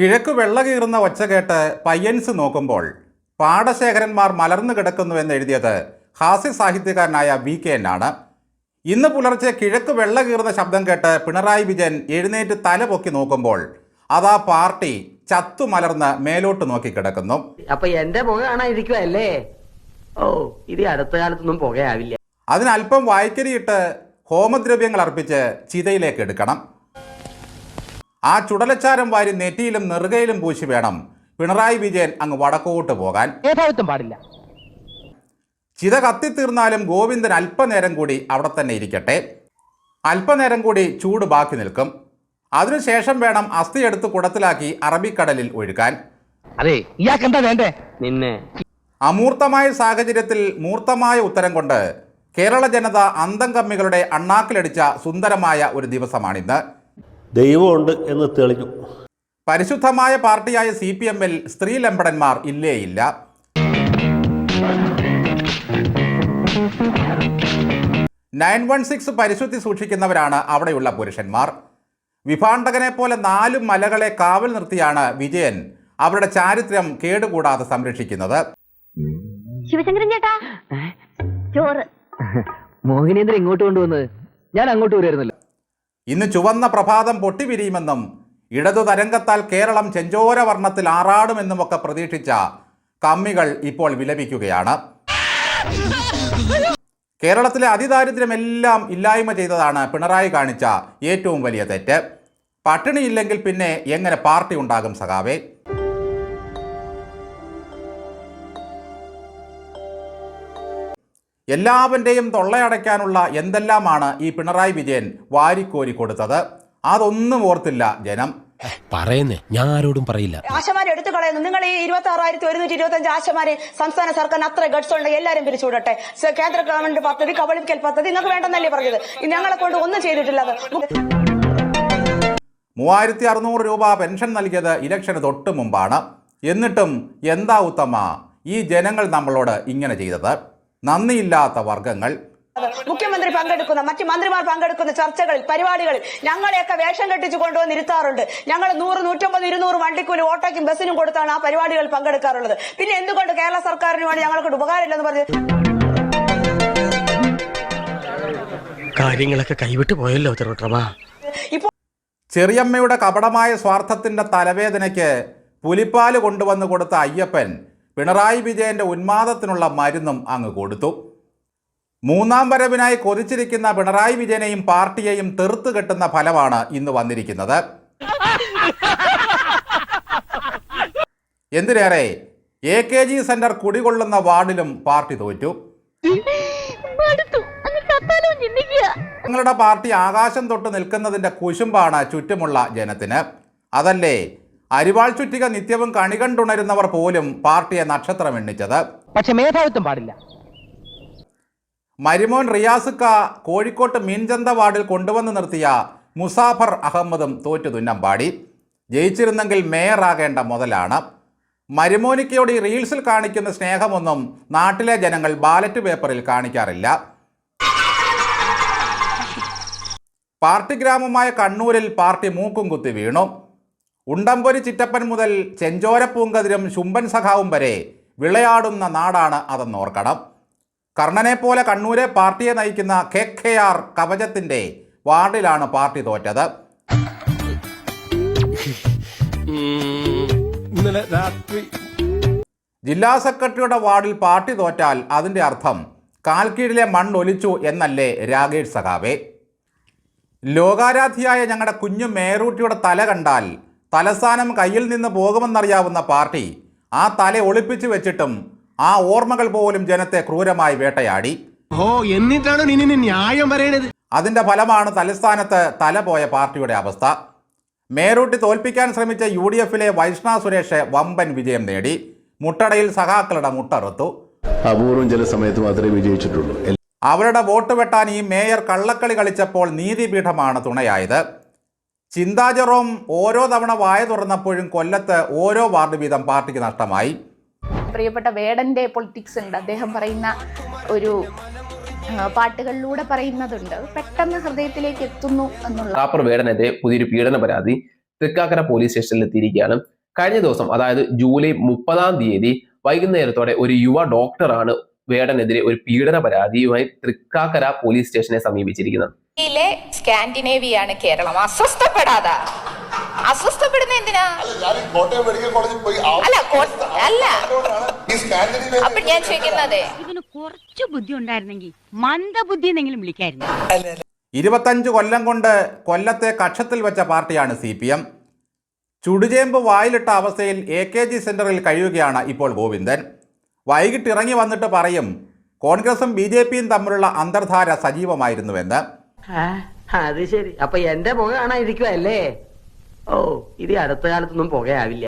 കിഴക്ക് വെള്ള കീറുന്ന ഒച്ച കേട്ട് പയ്യൻസ് നോക്കുമ്പോൾ പാടശേഖരന്മാർ മലർന്നു കിടക്കുന്നുവെന്ന് എഴുതിയത് ഹാസ്യ സാഹിത്യകാരനായ വി കെ ആണ്. ഇന്ന് പുലർച്ചെ കിഴക്ക് വെള്ള കീറുന്ന ശബ്ദം കേട്ട് പിണറായി വിജയൻ എഴുന്നേറ്റ് തല പൊക്കി നോക്കുമ്പോൾ അതാ പാർട്ടി ചത്തു മലർന്ന് മേലോട്ട് നോക്കി കിടക്കുന്നു. അപ്പൊ എന്റെ പുക കാണാതിരിക്കുവല്ലേ ഓ ഇത് അടുത്ത കാലത്തൊന്നും പുകയാവില്ല. അതിനല്പം വായ്ക്കരിയിട്ട് ഹോമദ്രവ്യങ്ങൾ അർപ്പിച്ച് ചിതയിലേക്ക് എടുക്കണം. ആ ചുടലച്ചാരം വാരി നെറ്റിയിലും നെറുകയിലും പൂശി വേണം. പിണറായി വിജയൻ അങ്ങ് വടക്കോട്ട് പോകാൻ. പാടില്ല. ചിത കത്തിത്തീർന്നാലും ഗോവിന്ദൻ അല്പനേരം കൂടി അവിടെ തന്നെ ഇരിക്കട്ടെ. അല്പനേരം കൂടി ചൂട് ബാക്കി നിൽക്കും. അതിനുശേഷം വേണം അസ്ഥി എടുത്ത് കുടത്തിലാക്കി അറബിക്കടലിൽ ഒഴുകാൻ. അതെ വേണ്ടേ? നിന്നെ. അമൂർത്തമായ സാഹചര്യത്തിൽ മൂർത്തമായ ഉത്തരം കൊണ്ട് കേരള ജനത അന്തം കമ്മികളുടെ അണ്ണാക്കിലടിച്ച സുന്ദരമായ ഒരു ദിവസമാണിന്ന്. ദൈവമുണ്ട് എന്ന് തെളിഞ്ഞു. പരിശുദ്ധമായ പാർട്ടിയായ സി പി എമ്മിൽ സ്ത്രീ ലംബടന്മാർ ഇല്ലേയില്ല. നയൻ വൺ സിക്സ് പരിശുദ്ധി സൂക്ഷിക്കുന്നവരാണ് അവിടെയുള്ള പുരുഷന്മാർ. വിഭാണ്ടകനെ പോലെ നാല് മലകളെ കാവൽ നിർത്തിയാണ് വിജയൻ അവരുടെ ചാരിത്രം കേടുകൂടാതെ സംരക്ഷിക്കുന്നത്. ശിവശങ്കരൻ ചേട്ടാ ചോറ്. മോഹിനേന്ദ്രൻ ഇങ്ങോട്ട് കൊണ്ടുവന്നത് ഞാൻ അങ്ങോട്ട് വരുമായിരുന്നല്ലോ ഇന്ന് ചുവന്ന പ്രഭാതം പൊട്ടിവിരിയുമെന്നും ഇടതു തരംഗത്താൽ കേരളം ചെഞ്ചോര വർണത്തിൽ ആറാടുമെന്നുമൊക്കെ പ്രതീക്ഷിച്ച കമ്മികൾ ഇപ്പോൾ വിലപിക്കുകയാണ്. കേരളത്തിലെ അതിദാരിദ്ര്യമെല്ലാം ഇല്ലായ്മ ചെയ്തതാണ് പിണറായി കാണിച്ച ഏറ്റവും വലിയ തെറ്റ്. പട്ടിണിയില്ലെങ്കിൽ പിന്നെ എങ്ങനെ പാർട്ടി ഉണ്ടാകും സഖാവേ? എല്ലാവന്റെയും തൊള്ളയടയ്ക്കാനുള്ള എന്തെല്ലാമാണ് ഈ പിണറായി വിജയൻ വാരിക്കോരി കൊടുത്തത്? അതൊന്നും ഓർത്തില്ല ജനം. പറയുന്നേ ഞാൻ ആരോടും പറയില്ല. ആശമാരെ എടുത്തു കളയുന്നു. നിങ്ങൾ ഈ ഇരുപത്തി ആറായിരത്തി ഒരുന്നൂറ്റി ഇരുപത്തി അഞ്ച് ആശമാരെ സംസ്ഥാന സർക്കാരിന് അത്ര ഗഡ്സ് ഉണ്ട്. എല്ലാവരും പിരിച്ചുവിടട്ടെ. കേന്ദ്ര ഗവൺമെന്റ് പദ്ധതി കബളിക്കൽ പദ്ധതി നിങ്ങൾക്ക് വേണ്ടെന്നല്ലേ പറഞ്ഞത്. ഞങ്ങളെ കൊണ്ട് ഒന്നും ചെയ്തിട്ടില്ല മൂവായിരത്തി അറുന്നൂറ് രൂപ പെൻഷൻ നൽകിയത് ഇലക്ഷന് തൊട്ട് മുമ്പാണ് എന്നിട്ടും എന്താ ഉത്തമ? ഈ ജനങ്ങൾ നമ്മളോട് ഇങ്ങനെ ചെയ്തത്. നന്ദിയില്ലാത്ത വർഗങ്ങൾ മുഖ്യമന്ത്രി പങ്കെടുക്കുന്ന മറ്റു മന്ത്രിമാർ പങ്കെടുക്കുന്ന ചർച്ചകളിൽ പരിപാടികളിൽ ഞങ്ങളെയൊക്കെ വേഷം കെട്ടിച്ചു കൊണ്ടുവന്ന് ഇരുത്താറുണ്ട്. ഞങ്ങൾ നൂറ് നൂറ്റമ്പത് ഇരുന്നൂറ് വണ്ടിക്കൂലി ഓട്ടോയ്ക്കും ബസ്സിനും കൊടുത്താണ് ആ പരിപാടികൾ പങ്കെടുക്കാറുള്ളത്. പിന്നെ എന്തുകൊണ്ട് കേരള സർക്കാരിന് വേണ്ടി ഞങ്ങൾക്ക് ഉപകാരമില്ലെന്ന് പറഞ്ഞ് കാര്യങ്ങളൊക്കെ കൈവിട്ട് പോയല്ലോ ഇപ്പോൾ ചെറിയമ്മയുടെ കപടമായ സ്വാർത്ഥത്തിന്റെ തലവേദനയ്ക്ക് പുലിപ്പാൽ കൊണ്ടുവന്ന് കൊടുത്ത അയ്യപ്പൻ പിണറായി വിജയന്റെ ഉന്മാദത്തിനുള്ള മരുന്നും അങ്ങ് കൊടുത്തു. മൂന്നാം വരവിനായി കൊതിച്ചിരിക്കുന്ന പിണറായി വിജയനെയും പാർട്ടിയെയും തെറുത്തു കെട്ടുന്ന ഫലമാണ് ഇന്ന് വന്നിരിക്കുന്നത്. എന്തിനേറെ എ കെ ജി സെന്റർ കുടികൊള്ളുന്ന വാർഡിലും പാർട്ടി തോറ്റു. നിങ്ങളുടെ പാർട്ടി ആകാശം തൊട്ട് നിൽക്കുന്നതിന്റെ കുശുമ്പാണ് ചുറ്റുമുള്ള ജനത്തിന്. അതല്ലേ അരിവാൾ ചുറ്റിക നിത്യവും കണി കണ്ടുണരുന്നവർ പോലും പാർട്ടിയെ നക്ഷത്രം എണ്ണിച്ചത്. പക്ഷെ മേധാവിത്വം പാടില്ല. മരിമോൻ റിയാസുക്ക കോഴിക്കോട്ട് മീൻചന്ത വാർഡിൽ കൊണ്ടുവന്ന് നിർത്തിയ മുസാഫർ അഹമ്മദും തോറ്റു തുന്നം പാടി. ജയിച്ചിരുന്നെങ്കിൽ മേയറാകേണ്ട മുതലാണ്. മരുമോനിക്കയോട് ഈ റീൽസിൽ കാണിക്കുന്ന സ്നേഹമൊന്നും നാട്ടിലെ ജനങ്ങൾ ബാലറ്റ് പേപ്പറിൽ കാണിക്കാറില്ല. പാർട്ടി ഗ്രാമമായ കണ്ണൂരിൽ പാർട്ടി മൂക്കും കുത്തി വീണു. ഉണ്ടംപൊരി ചിറ്റപ്പൻ മുതൽ ചെഞ്ചോരപ്പൂങ്കതിരും ശുംബൻ സഖാവും വരെ വിളയാടുന്ന നാടാണ് അതെന്നോർക്കണം കർണനെ പോലെ കണ്ണൂരെ പാർട്ടിയെ നയിക്കുന്ന കെ കെ ആർ കവചത്തിന്റെ വാർഡിലാണ് പാർട്ടി തോറ്റത്. ഇന്നലെ രാത്രി. ജില്ലാ സെക്രട്ടറിയുടെ വാർഡിൽ പാർട്ടി തോറ്റാൽ അതിന്റെ അർത്ഥം കാൽക്കീഴിലെ മണ്ണൊലിച്ചു എന്നല്ലേ രാകേഷ് സഖാവേ. ലോകാരാധിയായ ഞങ്ങളുടെ കുഞ്ഞു മേറൂട്ടിയുടെ തല കണ്ടാൽ തലസ്ഥാനം കയ്യിൽ നിന്ന് പോകുമെന്നറിയാവുന്ന പാർട്ടി ആ തല ഒളിപ്പിച്ചു വെച്ചിട്ടും ആ ഓർമ്മകൾ പോലും ജനത്തെ ക്രൂരമായി വേട്ടയാടി. ഓ എന്നിട്ടാണ് നിന്നെ ന്യായം പറയണത്? അതിന്റെ ഫലമാണ് തലസ്ഥാനത്ത് തല പോയ പാർട്ടിയുടെ അവസ്ഥ. മേരൂട്ടി തോൽപ്പിക്കാൻ ശ്രമിച്ച യു ഡി എഫിലെ വൈഷ്ണ സുരേഷ് വമ്പൻ വിജയം നേടി. മുട്ടടയിൽ സഖാക്കളുടെ മുട്ടറുത്തു. അപൂർവം ചില സമയത്ത് മാത്രമേ വിജയിച്ചിട്ടുള്ളൂ. അവരുടെ വോട്ട് വെട്ടാൻ ഈ മേയർ കള്ളക്കളി കളിച്ചപ്പോൾ നീതിപീഠമാണ് തുണയായത്. ചിന്താ ജെറോം ഓരോ തവണ വായ തുറന്നപ്പോഴും കൊല്ലത്ത് ഓരോ വാർഡ് വീതം പാർട്ടിക്ക് നഷ്ടമായി. പ്രിയപ്പെട്ട വേടന്റെ പൊളിറ്റിക്സ് ഉണ്ട്. അദ്ദേഹം പറയുന്ന ഒരു പാട്ടുകളിലൂടെ പറയുന്നതുണ്ട്. പെട്ടെന്ന് ഹൃദയത്തിലേക്ക് എത്തുന്നു എന്നുള്ള കാപ്പർ വേടനെതിരെ പുതിയൊരു പീഡന പരാതി തൃക്കാക്കര പോലീസ് സ്റ്റേഷനിൽ എത്തിയിരിക്കുകയാണ്. കഴിഞ്ഞ ദിവസം അതായത് ജൂലൈ മുപ്പതാം തീയതി വൈകുന്നേരത്തോടെ ഒരു യുവ ഡോക്ടറാണ് വേടനെതിരെ ഒരു പീഡന പരാതിയുമായി തൃക്കാക്കര പോലീസ് സ്റ്റേഷനെ സമീപിച്ചിരിക്കുന്നത്. യിലെ സ്കാൻഡിനേവിയാണ് കേരളം. അസ്വസ്ഥപ്പെടാതാ. അസ്വസ്ഥപ്പെടുന്ന എന്തിനാ? അല്ല അല്ല അപ്പൊ ഞാൻ ചോദിക്കുന്നത് ഇതിന് കുറച്ച് ബുദ്ധി ഉണ്ടായിരുന്നെങ്കിൽ മന്ദബുദ്ധി എന്നെങ്കിലും വിളിക്കായിരുന്നു. ഇരുപത്തഞ്ച് കൊല്ലം കൊണ്ട് കൊല്ലത്തെ കക്ഷത്തിൽ വെച്ച പാർട്ടിയാണ് സി പി എം. ചുടുചേമ്പ് വായിലിട്ട അവസ്ഥയിൽ എ കെ ജി സെന്ററിൽ കഴിയുകയാണ് ഇപ്പോൾ ഗോവിന്ദൻ. വൈകിട്ട് ഇറങ്ങി വന്നിട്ട് പറയും കോൺഗ്രസും ബി ജെ പിയും തമ്മിലുള്ള അന്തർധാര സജീവമായിരുന്നുവെന്ന്. അത് ശരി. അപ്പൊ എന്റെ പുക കാണാതിരിക്കുവല്ലേ ഓ ഇത് അടുത്ത കാലത്തൊന്നും പുകയാവില്ല.